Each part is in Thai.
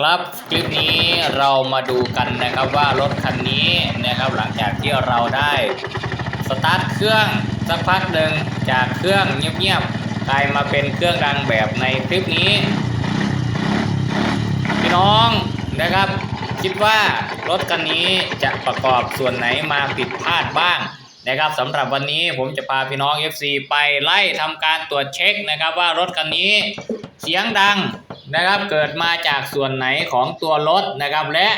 ครับคลิปนี้เรามาดูกันนะครับว่ารถคันนี้นะครับหลังจากที่เราได้สตาร์ทเครื่องสักพักหนึ่งจากเครื่องเงียบๆกลายมาเป็นเครื่องดังแบบในคลิปนี้ พี่น้องนะครับ คิดว่ารถคันนี้จะประกอบส่วนไหนมาผิดพลาดบ้างนะครับสำหรับวันนี้ผมจะพาพี่น้อง FC ไปไล่ทำการตรวจเช็คนะครับว่ารถคันนี้เสียงดัง นะครับเกิดมาจากส่วนไหนของตัวรถนะครับ และ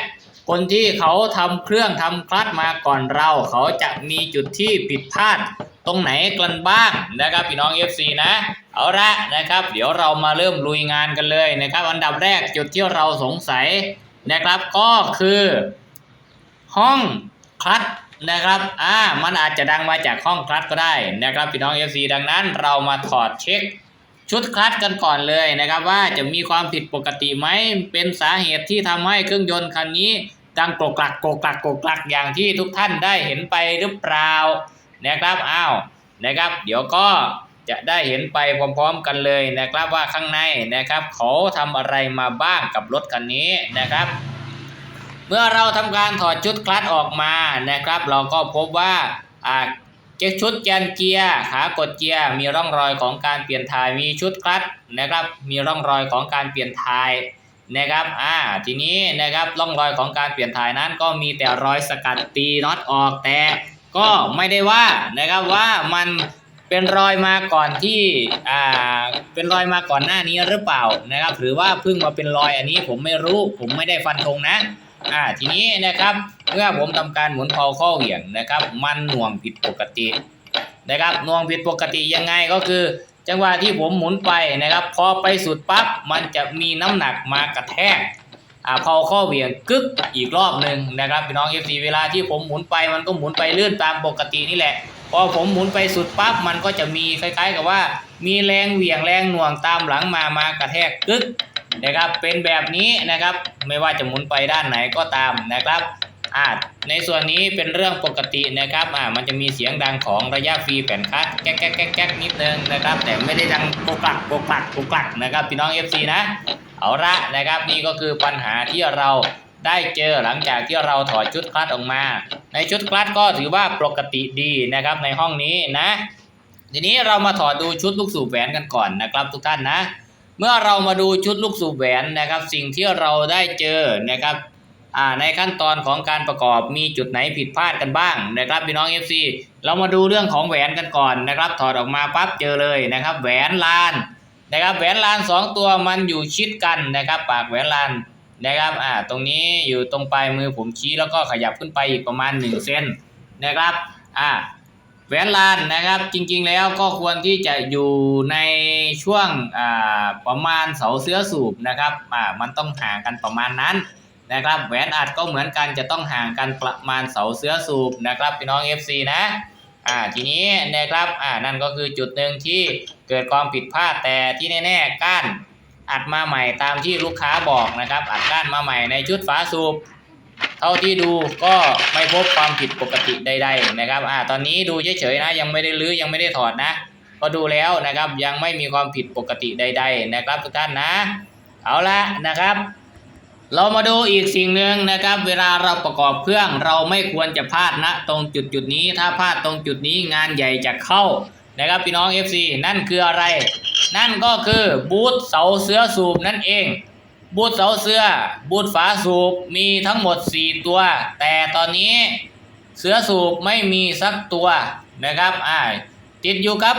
คนที่เขาทำเครื่องทำคลัตมาก่อนเรา เขาจะมีจุดที่ผิดพลาดตรงไหนกันบ้างนะครับพี่น้อง FC นะเอาละนะครับ เดี๋ยวเรามาเริ่มลุยงานกันเลยนะครับ อันดับแรกจุดที่เราสงสัยนะครับก็คือ ห้องคลัตนะครับ อ่า มันอาจจะดังมาจากห้องคลัตก็ได้นะครับพี่น้อง FC ดังนั้นเรามาถอดเช็ค ชุดคลัตช์กันก่อนเลยนะครับ ว่าจะมีความผิดปกติไหมเป็นสาเหตุที่ทำให้เครื่องยนต์คันนี้ดังโกกลักโกกลักโกกลักอย่างที่ทุกท่านได้เห็นไปหรือเปล่านะครับอ้าวนะครับ เดี๋ยวก็จะได้เห็นไปพร้อมๆกันเลยนะครับว่าข้างในนะครับเขาทำอะไรมาบ้างกับรถคันนี้นะครับ เมื่อเราทำการถอดชุดคลัตช์ออกมานะครับ เราก็พบว่าอ่า เจ็ชุดแกนเกียร์ขากดเกียร์มีร่องรอยของการเปลี่ยนถ่ายมีชุดคลัตช์นะครับ มีร่องรอยของการเปลี่ยนถ่ายนะครับอ่าทีนี้นะครับร่องรอยของการเปลี่ยนถ่ายนั้นก็มีแต่รอยสกัดตีน็อตออกแต่ก็ไม่ได้ว่านะครับว่ามันเป็นรอยมาก่อนที่อ่าเป็นรอยมาก่อนหน้านี้หรือเปล่านะครับ หรือว่าเพิ่งมาเป็นรอยอันนี้ผมไม่รู้ผมไม่ได้ฟันธงนะ อ่าทีนี้นะครับ เมื่อผมทำการหมุนเพาข้อเหวี่ยงนะครับ มันหน่วงผิดปกตินะครับหน่วงผิดปกติยังไงก็คือ จังหวะที่ผมหมุนไปนะครับ พอไปสุดปั๊บมันจะมีน้ำหนักมากระแทกอ่าเพาข้อเหวี่ยงกึกอีกรอบหนึ่งนะครับพี่น้องเอฟซีเวลาที่ผมหมุนไปมันก็หมุนไปเลื่อนตามปกตินี่แหละ พอผมหมุนไปสุดปั๊บมันก็จะมีคล้าย ๆ กับว่า มีแรงเหวี่ยงแรงหน่วงตามหลังมามากระแทกกึก นะครับเป็นแบบนี้นะครับไม่ว่าจะหมุนไปด้านไหนก็ตามนะครับอ่าในส่วนนี้เป็นเรื่องปกตินะครับอ่ามันจะมีเสียงดังของระยะฟรีแผ่นคัดแก๊กแก๊กแก๊กแก๊กนิดนึงนะครับ แต่ไม่ได้ดังโกกลักโกกลักโกกลักนะครับพี่น้อง FC นะ เอาละนะครับนี่ก็คือปัญหาที่เราได้เจอหลังจากที่เราถอดชุดคลัตออกมา ในชุดคลัตก็ถือว่าปกติดีนะครับในห้องนี้นะ ทีนี้เรามาถอดดูชุดลูกสูบแหวนกันก่อนนะครับ ทุกท่านนะ เมื่อเรามาดูชุดลูกสูบแหวนนะครับ สิ่งที่เราได้เจอนะครับอ่าในขั้นตอนของการประกอบมีจุดไหนผิดพลาดกันบ้างนะครับพี่น้อง FC เรามาดูเรื่องของแหวนกันก่อนนะครับ ถอดออกมาปั๊บเจอเลยนะครับ แหวนลานนะครับแหวนลานสองตัวมันอยู่ชิดกันนะครับ ปากแหวนลานนะครับอ่าตรงนี้อยู่ตรงปลายมือผมชี้แล้วก็ขยับขึ้นไปอีกประมาณ1เซนนะครับอ่า แหวนลานนะครับจริงๆแล้วก็ควรที่จะอยู่ในช่วงประมาณเสาเสื้อสูบนะครับมันต้องห่างกันประมาณนั้นนะครับแหวนอัดก็เหมือนกันจะต้องห่างกันประมาณเสาเสื้อสูบนะครับพี่น้อง FC นะอ่าทีนี้นะครับอ่านั่นก็คือจุดหนึ่งที่เกิดความผิดพลาดแต่ที่แน่ๆก้านอัดมาใหม่ตามที่ลูกค้าบอกนะครับ อัดก้านมาใหม่ในชุดฝาสูบ เท่าที่ดูก็ไม่พบความผิดปกติใด ๆ นะครับอ่าตอนนี้ดูเฉยๆนะ ยังไม่ได้รื้อยังไม่ได้ถอดนะ ก็ดูแล้วนะครับยังไม่มีความผิดปกติใด ๆ นะครับทุกท่านนะ เอาละนะครับ เรามาดูอีกสิ่งหนึ่งนะครับ เวลาเราประกอบเครื่องเราไม่ควรจะพลาดนะ ตรงจุดจุดนี้ถ้าพลาดตรงจุดนี้งานใหญ่จะเข้านะครับพี่น้อง FC นั่นคืออะไร นั่นก็คือบูธเสาเสื้อสูบนั่นเอง บูธเสาเสื้อ บูธฝาสูบมีทั้งหมด 4 ตัว แต่ตอนนี้เสื้อสูบไม่มีสักตัวนะครับอ่าติดอยู่กับ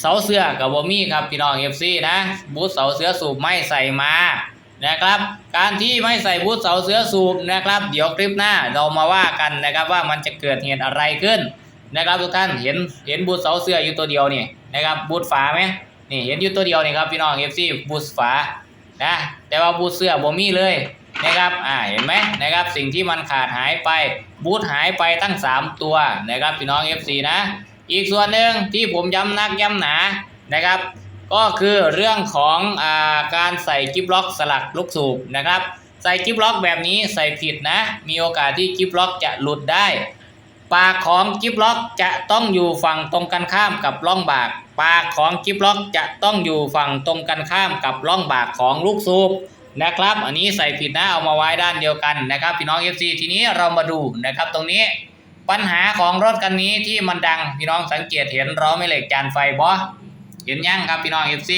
เสาเสื้อกับวอมี่ครับพี่น้องเอฟซีนะ บูธเสาเสื้อสูบไม่ใส่มานะครับ การที่ไม่ใส่บูธเสาเสื้อสูบนะครับ เดี๋ยวคลิปหน้าเรามาว่ากันนะครับว่ามันจะเกิดเหตุอะไรขึ้นนะครับทุกท่านเห็นเห็นบูธเสาเสื้ออยู่ตัวเดียวนี่นะครับบูธฝาไหมนี่เห็นอยู่ตัวเดียวนี่ครับพี่น้องเอฟซีบูธฝา นะแต่ว่าบูทเสื้อบ่มีเลยนะครับอ่าเห็นไหมนะครับสิ่งที่มันขาดหายไปบูทหายไปตั้ง 3 ตัวนะครับพี่น้อง FC นะ อีกส่วนหนึ่งที่ผมย้ำนักย้ำหนานะครับ ก็คือเรื่องของอ่าการใส่กิฟล็อกสลักลูกสูบนะครับใส่กิฟล็อกแบบนี้ใส่ผิดนะ มีโอกาสที่กิฟล็อกจะหลุดได้ ปากของกิฟล็อกจะต้องอยู่ฝั่งตรงกันข้ามกับร่องบาก ปากของกิฟล็อกจะต้องอยู่ฝั่งตรงกันข้ามกับร่องบากของลูกสูบนะครับ อันนี้ใส่ผิดนะเอามาไว้ด้านเดียวกันนะครับ พี่น้อง FC ทีนี้เรามาดูนะครับตรงนี้ปัญหาของรถคันนี้ที่มันดังพี่น้องสังเกตเห็นล้อแม่เหล็กจานไฟบอเห็นยังครับพี่น้อง FC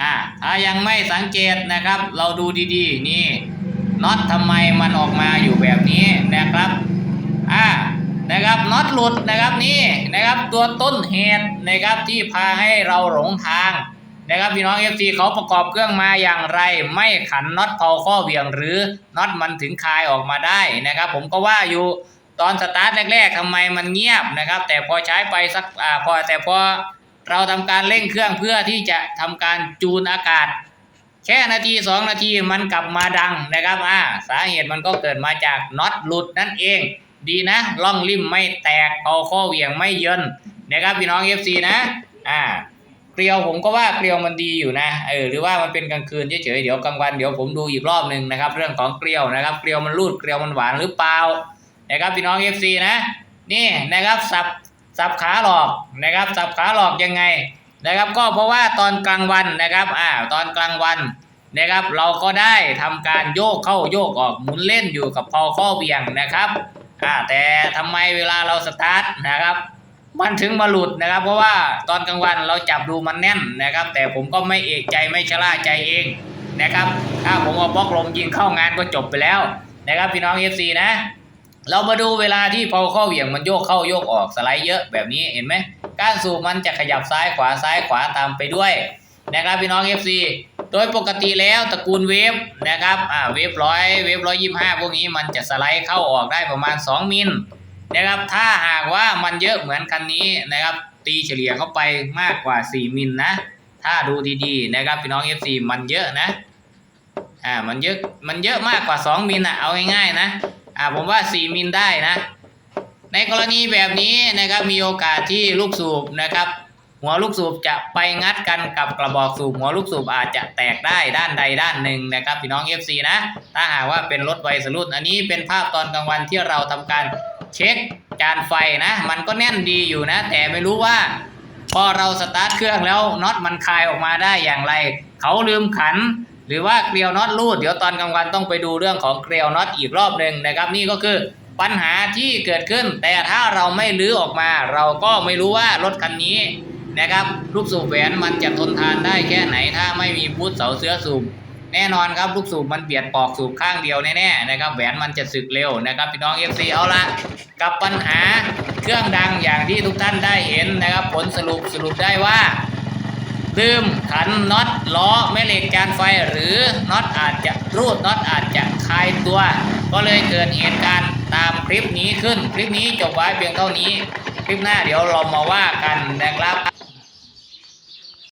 อ่าถ้ายังไม่สังเกตนะครับ เราดูดีๆ นี่น็อตทำไมมันออกมาอยู่แบบนี้นะครับอ่า นะครับน็อตหลุดนะครับนี่นะครับตัวต้นเหตุนะครับที่พาให้เราหลงทางนะครับพี่น้อง FC เขาประกอบเครื่องมาอย่างไร ไม่ขันน็อตเผาข้อเวียงหรือน็อตมันถึงคลายออกมาได้นะครับ ผมก็ว่าอยู่ตอนสตาร์ทแรกๆทำไมมันเงียบนะครับ แต่พอใช้ไปสักอ่าพอแต่พอเราทำการเร่งเครื่องเพื่อที่จะทำการจูนอากาศ แค่นาทีสองนาทีมันกลับมาดังนะครับอ่าสาเหตุมันก็เกิดมาจากน็อตหลุดนั่นเอง ดีนะล่องริมไม่แตกเอาข้อเหวี่ยงไม่เยินนะครับพี่น้อง FC นะ อ่าเกลียวผมก็ว่าเกลียวมันดีอยู่นะเออหรือว่ามันเป็นกลางคืนเฉยๆเดี๋ยวกลางวันเดี๋ยวผมดูอีกรอบหนึ่งนะครับ เรื่องของเกลียวนะครับ เกลียวมันรูดเกลียวมันหวานหรือเปล่านะครับพี่น้อง FC นะ นี่นะครับสับสับขาหลอกนะครับ สับขาหลอกยังไงนะครับ ก็เพราะว่าตอนกลางวันนะครับอ่าตอนกลางวันนะครับ เราก็ได้ทำการโยกเข้าโยกออกหมุนเล่นอยู่กับพอข้อเบี่ยงนะครับ อ่าแต่ทำไมเวลาเราสตาร์ทนะครับ มันถึงมาหลุดนะครับ เพราะว่าตอนกลางวันเราจับดูมันแน่นนะครับ แต่ผมก็ไม่เอกใจไม่ชะล่าใจเองนะครับ ถ้าผมเอาบล็อกลมยิงเข้างานก็จบไปแล้วนะครับพี่น้อง FC นะ เรามาดูเวลาที่พอเข้อเหวี่ยงมันโยกเข้าโยกออกสไลด์เยอะแบบนี้เห็นไหมก้านสูบมันจะขยับซ้ายขวาซ้ายขวาตามไปด้วยนะครับพี่น้อง FC โดยปกติแล้วตระกูลเวฟนะครับอ่าเวฟร้อยเวฟร้อยยี่ห้าพวกนี้มันจะสไลด์เข้าออกได้ประมาณ 2 มิลนะครับ ถ้าหากว่ามันเยอะเหมือนคันนี้นะครับ ตีเฉลี่ยเข้าไปมากกว่า 4 มิลนะ ถ้าดูดีๆนะครับพี่น้อง FC มันเยอะนะอ่ามันเยอะมันเยอะมากกว่า 2 มิลนะเอาง่ายๆนะอ่าผมว่า 4 มิลได้นะในกรณีแบบนี้นะครับมีโอกาสที่ลูกสูบนะครับ หัวลูกสูบจะไปงัดกันกับกระบอกสูบหัวลูกสูบอาจจะแตกได้ด้านใดด้านหนึ่งนะครับพี่น้อง FC นะ ถ้าหากว่าเป็นรถไวสรุดอันนี้เป็นภาพตอนกลางวันที่เราทำการเช็คจานไฟนะ มันก็แน่นดีอยู่นะ แต่ไม่รู้ว่า พอเราสตาร์ทเครื่องแล้วน็อตมันคลายออกมาได้อย่างไร เขาลืมขัน หรือว่าเกลียวน็อตรูดเดี๋ยวตอนกลางวันต้องไปดูเรื่องของเกลียวน็อตอีกรอบหนึ่งนะครับ นี่ก็คือปัญหาที่เกิดขึ้น แต่ถ้าเราไม่ลื้อออกมา เราก็ไม่รู้ว่ารถคันนี้ นะครับ ลูกสูบแหวนมันจะทนทานได้แค่ไหนถ้าไม่มีพุทธเสาเสื้อสูบแน่นอนครับลูกสูบมันเบียดปอกสูบข้างเดียวแน่ๆนะครับแหวนมันจะสึกเร็วนะครับพี่น้อง FC เอาละกับปัญหาเครื่องดังอย่างที่ทุกท่านได้เห็นนะครับ ผลสรุปสรุปได้ว่าลืมขันน็อตล้อแม่เหล็กจานไฟหรือน็อตอาจจะรูดน็อตอาจจะคลายตัว ก็เลยเกิดเหตุการณ์ตามคลิปนี้ขึ้น คลิปนี้จบไว้เพียงเท่านี้ คลิปหน้าเดี๋ยวเรามาว่ากันนะครับ